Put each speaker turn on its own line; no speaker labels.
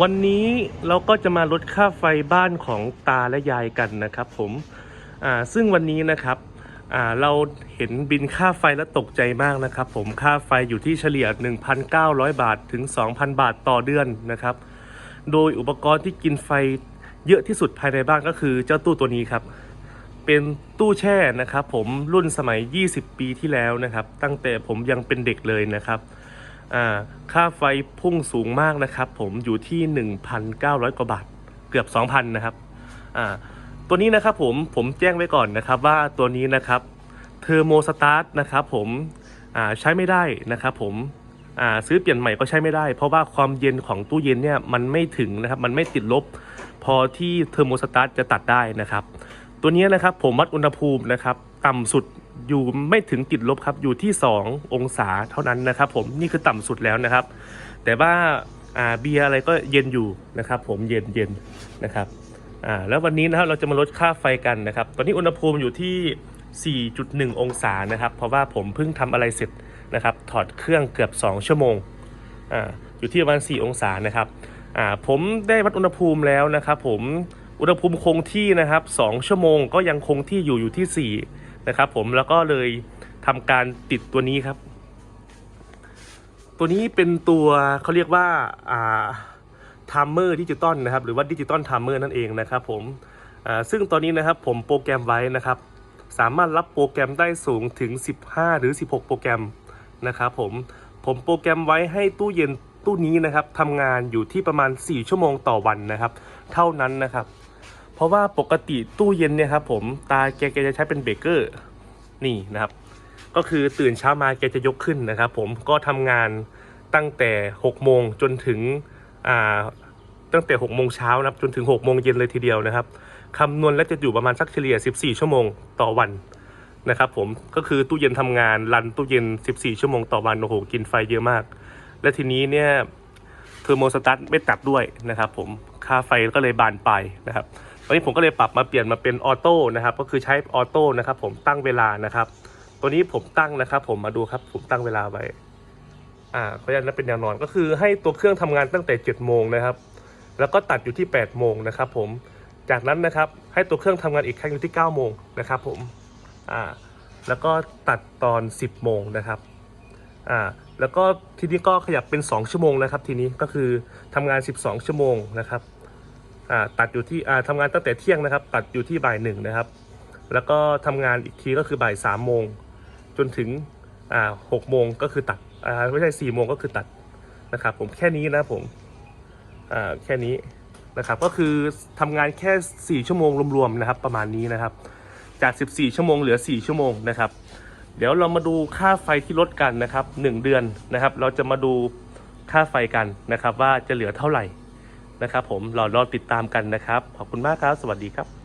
วันนี้เราก็จะมาลดค่าไฟบ้านของตาและยายกันนะครับผมอ่าซึ่งวันนี้นะครับอ่าเราเห็นบินค่าไฟแล้วตกใจมากนะครับ ผมค่าไฟอยู่ที่เฉลี่ย 1,900 บาทถึง 2,000 บาทต่อเดือนนะครับ โดยอุปกรณ์ที่กินไฟเยอะที่สุดภายในบ้านก็คือเจ้าตู้ตัวนี้ครับ เป็นตู้แช่นะครับ ผมรุ่นสมัย 20 ปีที่แล้วนะครับ ตั้งแต่ผมยังเป็นเด็กเลยนะครับ ค่าไฟพุ่งสูงมากนะครับ ผมอยู่ที่ 1,900 กว่าบาท เกือบ 2,000 นะครับตัวนี้นะครับผมผมแจ้งไว้ก่อนนะครับว่าตัวนี้นะครับเทอร์โมสตาร์ทนะครับผมใช้ไม่ได้นะครับผมซื้อเปลี่ยนใหม่ก็ใช้ไม่ได้ เพราะว่าความเย็นของตู้เย็นเนี่ยมันไม่ถึงนะครับมันไม่ติดลบ พอที่เทอร์โมสตาร์ทจะตัดได้นะครับ ตัวนี้นะครับผมวัดอุณหภูมินะครับ ต่ำสุด อยู่ไม่ถึงติดลบครับอยู่ที่ 2 องศาเท่านั้นนะครับ ผมนี่คือต่ำสุดแล้วนะครับ แต่ว่าเบียร์อะไรก็เย็นอยู่นะครับ ผมเย็นเย็นนะครับแล้ววันนี้นะครับเราจะมาลดค่าไฟกันนะครับ ตอนนี้อุณหภูมิอยู่ที่ 4.1 องศานะครับ เพราะว่าผมเพิ่งทำอะไรเสร็จนะครับ ถอดเครื่องเกือบ 2 ชั่วโมงออยู่ที่ประมาณ 4 องศานะครับผมได้วัดอุณหภูมิแล้วนะครับ ผมอุณหภูมิคงที่นะครับ 2 ชั่วโมงก็ยังคงที่อยู่อยู่ที่ 4 นะครับ ผมแล้วก็เลยทำการติดตัวนี้ครับ ตัวนี้เป็นตัวเขาเรียกว่าอ่าทามเมอร์ดิจิตอลนะครับ หรือว่าดิจิตอลทามเมอร์นั่นเองนะครับผมซึ่งตอนนี้นะครับผมโปรแกรมไว้นะครับ สามารถรับโปรแกรมได้สูงถึง 15 หรือ 16 โปรแกรมนะครับผมผมโปรแกรมไว้ให้ตู้เย็นตู้นี้นะครับทำงานอยู่ที่ประมาณ 4 ชั่วโมงต่อวันนะครับ เท่านั้นนะครับ เพราะว่าปกติตู้เย็นเนี่ยครับผมตาแกแกจะใช้เป็นเบเกอร์นี่นะครับ ก็คือตื่นเช้ามาแกจะยกขึ้นนะครับผมก็ทำงานตั้งแต่6โมงจนถึงอ่าตั้งแต่6โมงเช้านะครับจนถึง6โมงเย็นเลยทีเดียวนะครับคำนวณแล้วจะอยู่ประมาณสักเฉลี่ย 14 ชั่วโมงต่อวันนะครับผมก็คือตู้เย็นทำงานรันตู้เย็น 14 ชั่วโมงต่อวันโอ้โหกินไฟเยอะมาก และทีนี้เนี่ยเทอร์โมสตาร์ทไม่ตัดด้วยนะครับผมค่าไฟก็เลยบานไปนะครับ อนนี้ผมก็เลยปรับมาเปลี่ยนมาเป็นออโต้นะครับ ก็คือใช้ออโต้นะครับ ผมตั้งเวลานะครับ ตัวนี้ผมตั้งนะครับ ผมมาดูครับ ผมตั้งเวลาไว้ อ่าเขออนุญาตนั้นเป็นแนวนอนก็คือให้ตัวเครื่องทำงานตั้งแต่7จ็ดโมงนะครับ แล้วก็ตัดอยู่ที่8ปดโมงนะครับ ผมจากนั้นนะครับ ให้ตัวเครื่องทำงานอีกครั้งอยู่ที่9ก้าโมงนะครับ ผมอ่าแล้วก็ตัดตอน 10บโมงนะครับอ่าแล้วก็ทีนี้ก็ขยับเป็น 2 ชั่วโมงนะครับ ทีนี้ก็คือทำงาน 12 ชั่วโมงนะครับ ตัดอยู่ที่อ่าทำงานตั้งแต่เที่ยงนะครับ ตัดอยู่ที่บ่ายหนึ่งนะครับ แล้วก็ทำงานอีกทีก็คือบ่ายสามโมงจนถึงหกโมงก็คือตัดไม่ใช่สี่โมงก็คือตัดนะครับ ผมแค่นี้นะผมแค่นี้นะครับ ก็คือทำงานแค่สี่ชั่วโมงรวมๆนะครับ ประมาณนี้นะครับ จาก 14 ชั่วโมงเหลือ 4 ชั่วโมงนะครับ เดี๋ยวเรามาดูค่าไฟที่ลดกันนะครับ 1 เดือนนะครับ เราจะมาดูค่าไฟกันนะครับ ว่าจะเหลือเท่าไหร่ นะครับผมรอรอติดตามกันนะครับ ขอบคุณมากครับ สวัสดีครับ